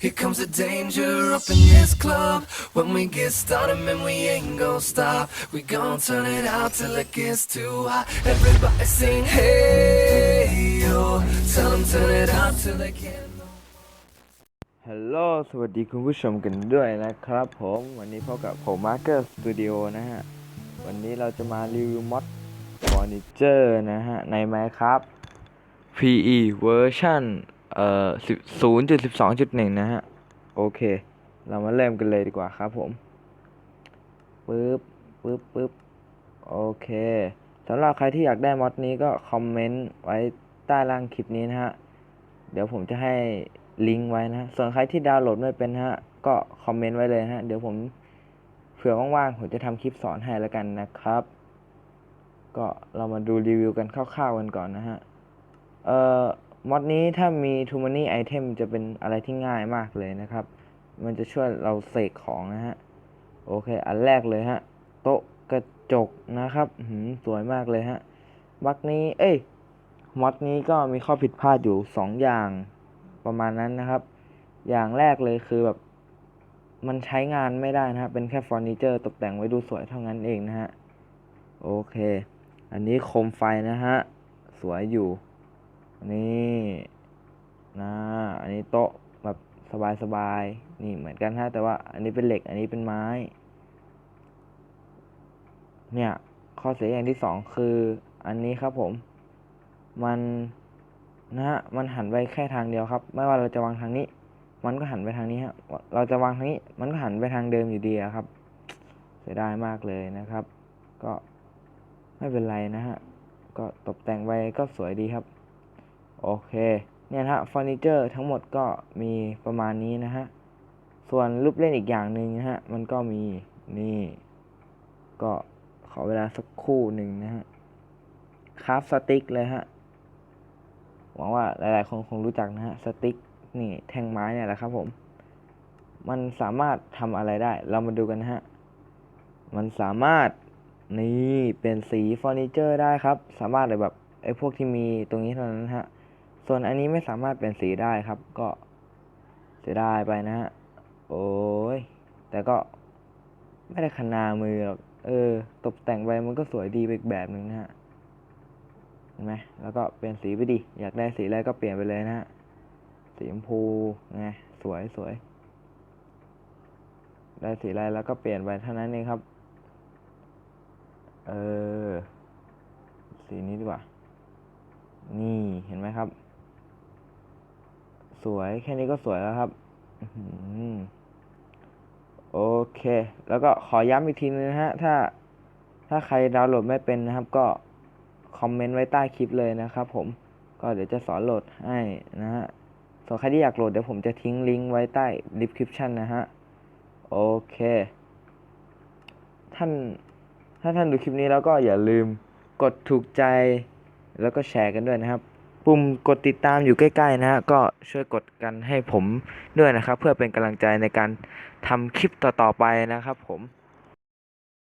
Here comes the danger up in this club. When we get started, man, we ain't gonna stop. We gon' turn it out till it gets too hot. Everybody sing, hey, yo. Tell them turn it out till they can't. ฮัลโหล สวัสดีคุณผู้ชมกันด้วยนะครับผม วันนี้พบกับผม Marker Studio นะฮะ วันนี้เราจะมารีวิวมอดเฟอร์นิเจอร์นะฮะ ใน Minecraft PE เวอร์ชัน เอ่อ0.12.1นะฮะ โอเค เรามาเริ่มกันเลยดีกว่าครับผมปึ๊บปึ๊บปึ๊บโอเคสำหรับใครที่อยากได้มอดนี้ก็คอมเมนต์ไว้ใต้ล่างคลิปนี้นะฮะ เดี๋ยวผมจะให้ลิงก์ไว้นะส่วนใครที่ดาวน์โหลดไม่เป็นนะฮะ ก็คอมเมนต์ไว้เลยนะฮะ เดี๋ยวผมเผื่อว่างๆผมจะทำคลิปสอนให้แล้วกันนะครับ ก็เรามาดูรีวิวกันคร่าวๆกันก่อนนะฮะ เอ่อ มอดนี้ถ้ามี too many item จะเป็นอะไรที่ง่ายมากเลยนะครับ มันจะช่วยเราเสกของนะฮะ โอเค อันแรกเลยฮะ โต๊ะกระจกนะครับหืมสวยมากเลยฮะบักนี้ เอ้ยมอดนี้ก็มีข้อผิดพลาดอยู่สองอย่างประมาณนั้นนะครับ อย่างแรกเลยคือแบบ มันใช้งานไม่ได้นะครับเป็นแค่เฟอร์นิเจอร์ตกแต่งไว้ดูสวยเท่านั้นเองนะฮะ โอเค อันนี้โคมไฟนะฮะ สวยอยู่ นี่นะอันนี้โต๊ะแบบสบายๆนี่เหมือนกันฮะแต่ว่าอันนี้เป็นเหล็กอันนี้เป็นไม้ เนี่ยข้อเสียอย่างที่สองคืออันนี้ครับผม มันนะฮะมันหันไปแค่ทางเดียวครับ ไม่ว่าเราจะวางทางนี้ มันก็หันไปทางนี้ฮะเราจะวางทางนี้ มันก็หันไปทางเดิมอยู่ดีครับ เสียดายมากเลยนะครับ ก็ไม่เป็นไรนะฮะก็ตกแต่งไว้ก็สวยดีครับ โอเค เนี่ยนะฮะเฟอร์นิเจอร์ทั้งหมดก็มีประมาณนี้นะฮะ ส่วนรูปเล่นอีกอย่างหนึ่งนะฮะ มันก็มีนี่ ก็ขอเวลาสักคู่หนึ่งนะฮะคราฟสติ๊กเลยฮะ หวังว่าหลายๆคนคงรู้จักนะฮะ สติ๊กนี่แท่งไม้เนี่ยแหละครับผม มันสามารถทำอะไรได้ เรามาดูกันนะฮะ มันสามารถนี่เป็นสีเฟอร์นิเจอร์ได้ครับ สามารถเลยแบบไอ้พวกที่มีตรงนี้เท่านั้นนะฮะ ส่วนอันนี้ไม่สามารถเปลี่ยนสีได้ครับ ก็เสียดายไปนะฮะ โอ้ย แต่ก็ไม่ได้ขนามือหรอก เออ ตกแต่งไปมันก็สวยดีไปอีกแบบหนึ่งนะฮะ เห็นไหม แล้วก็เปลี่ยนสีไปดิ อยากได้สีอะไรก็เปลี่ยนไปเลยนะฮะ สีชมพูไง สวยสวย ได้สีอะไรแล้วก็เปลี่ยนไปเท่านั้นเองครับ เออ สีนี้ดีกว่า นี่ เห็นไหมครับ สวยแค่นี้ก็สวยแล้วครับโอเค แล้วก็ขอย้ำอีกทีนึงนะฮะ ถ้าถ้าใครดาวน์โหลดไม่เป็นนะครับ ก็คอมเมนต์ไว้ใต้คลิปเลยนะครับผมก็เดี๋ยวจะสอนโหลดให้นะฮะส่วนใครที่อยากโหลดเดี๋ยวผมจะทิ้งลิงก์ไว้ใต้ description นะฮะ โอเค ท่าน ถ้าท่านดูคลิปนี้แล้วก็อย่าลืมกดถูกใจ แล้วก็แชร์กันด้วยนะครับ ปุ่มกดติดตามอยู่ใกล้ๆนะฮะก็ช่วยกดกันให้ผมด้วยนะครับ เพื่อเป็นกำลังใจในการทำคลิปต่อๆไปนะครับผม